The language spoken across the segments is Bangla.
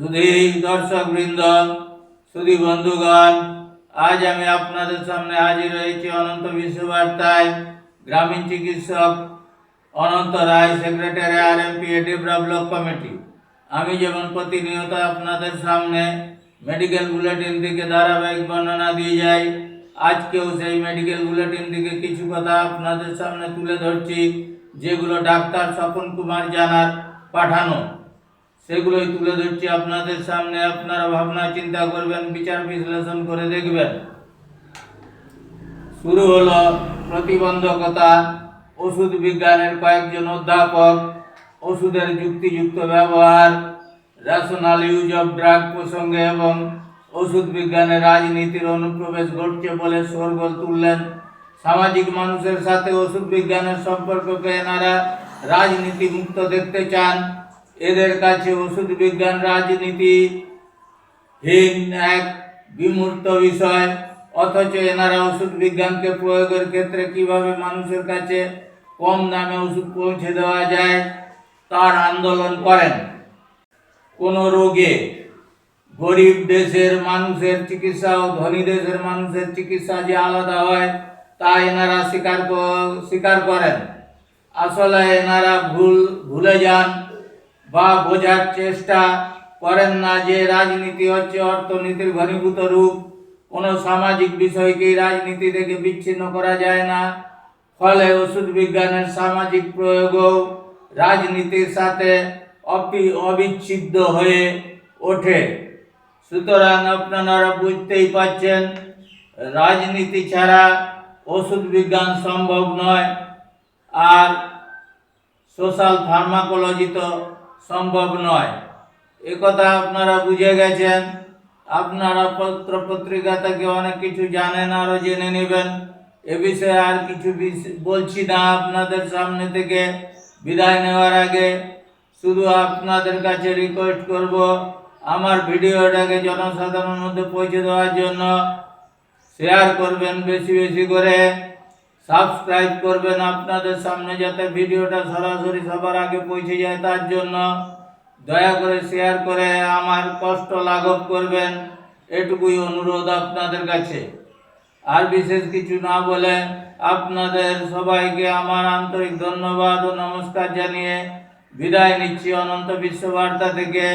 সুধী দর্শক বৃন্দ সুধী বন্ধুগণ, আজ আমি আপনাদের সামনে হাজির হয়েছি অনন্ত বিশ্ববার্তায়। গ্রামীণ চিকিৎসক Ananta Ray, secretary R M P এডিব্রা block committee আমি যেমন প্রতিনিয়ত আপনাদের সামনে মেডিকেল বুলেটিন থেকে ধারাবাহিক বর্ণনা দিয়ে যাই, আজকেও সেই মেডিকেল বুলেটিন থেকে কিছু কথা আপনাদের সামনে তুলে ধরছি, যেগুলো ডাক্তার স্বপন কুমার জানার পাঠানো। সেগুলোই তুলে ধরছি আপনাদের সামনে। আপনারা ভাবনা, চিন্তা করবেন, বিচার বিশ্লেষণ করে দেখবেন। শুরু হলো প্রতিবন্ধকতা, ওষুধ বিজ্ঞানের কয়েকজন অধ্যাপক, ওষুধের যুক্তিযুক্ত ব্যবহার রেশনাল ইউজ অফ ড্রাগ প্রসঙ্গে এবং ওষুধ বিজ্ঞানে রাজনীতির অনুপ্রবেশ ঘটছে বলে শোরগোল তুললেন। সামাজিক মানুষের সাথে ওষুধ বিজ্ঞানের সম্পর্ককে এনারা রাজনীতি মুক্ত দেখতে চান। এদের কাছে ওষুধ বিজ্ঞান রাজনীতি হীন এক বিমূর্ত বিষয়। অথচ এনারা ওষুধ বিজ্ঞানকে প্রয়োগের ক্ষেত্রে কীভাবে মানুষের কাছে কম দামে ওষুধ পৌঁছে দেওয়া যায়, তার আন্দোলন করেন। কোনো রোগে গরিব দেশের মানুষের চিকিৎসা ও ধনী দেশের মানুষের চিকিৎসা যে আলাদা হয়, তা এনারা স্বীকার স্বীকার করেন। আসলে এনারা ভুল, ভুলে যান। বা বোঝার চেষ্টা করেন না যে রাজনীতি হচ্ছে অর্থনীতির ঘনীভূত রূপ। কোনো সামাজিক বিষয়কেই রাজনীতি থেকে বিচ্ছিন্ন করা যায় না। ফলে ওষুধ বিজ্ঞানের সামাজিক প্রয়োগও রাজনীতির সাথে অপি- অবিচ্ছেদ্য হয়ে ওঠে। সুতরাং আপনারা বুঝতেই পাচ্ছেন রাজনীতি ছাড়া ওষুধ বিজ্ঞান সম্ভব নয়। আর সোশ্যাল ফার্মাকোলজি তো সম্ভব নয়। একথা আপনারা বুঝে গেছেন। আপনারা পত্র পত্রিকা থেকে অনেক কিছু জানেন আরও জেনে নেবেন। এ বিষয়ে আর কিছু বলছি না আপনাদের সামনে থেকে। বিদায় নেওয়ার আগে শুধু আপনাদের কাছে রিকোয়েস্ট করব আমার ভিডিওটাকে জনসাধারণের মধ্যে পৌঁছে দেওয়ার জন্য। শেয়ার করবেন বেশি বেশি করে। সাবস্ক্রাইব করবেন আপনাদের সামনে যাতে ভিডিওটা সরাসরি সবার আগে পৌঁছে যায়, তার জন্য দয়া করে শেয়ার করে আমার কষ্ট লাঘব করবেন। এটুকুই অনুরোধ আপনাদের কাছে। আর বিশেষ কিছু না বলে আপনাদের সবাইকে আমার আন্তরিক ধন্যবাদ ও নমস্কার জানিয়ে বিদায় নিচ্ছি অনন্ত বিশ্ববার্তা থেকে।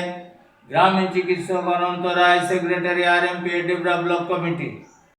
গ্রামীণ চিকিৎসক Ananta Ray, secretary R M P block committee.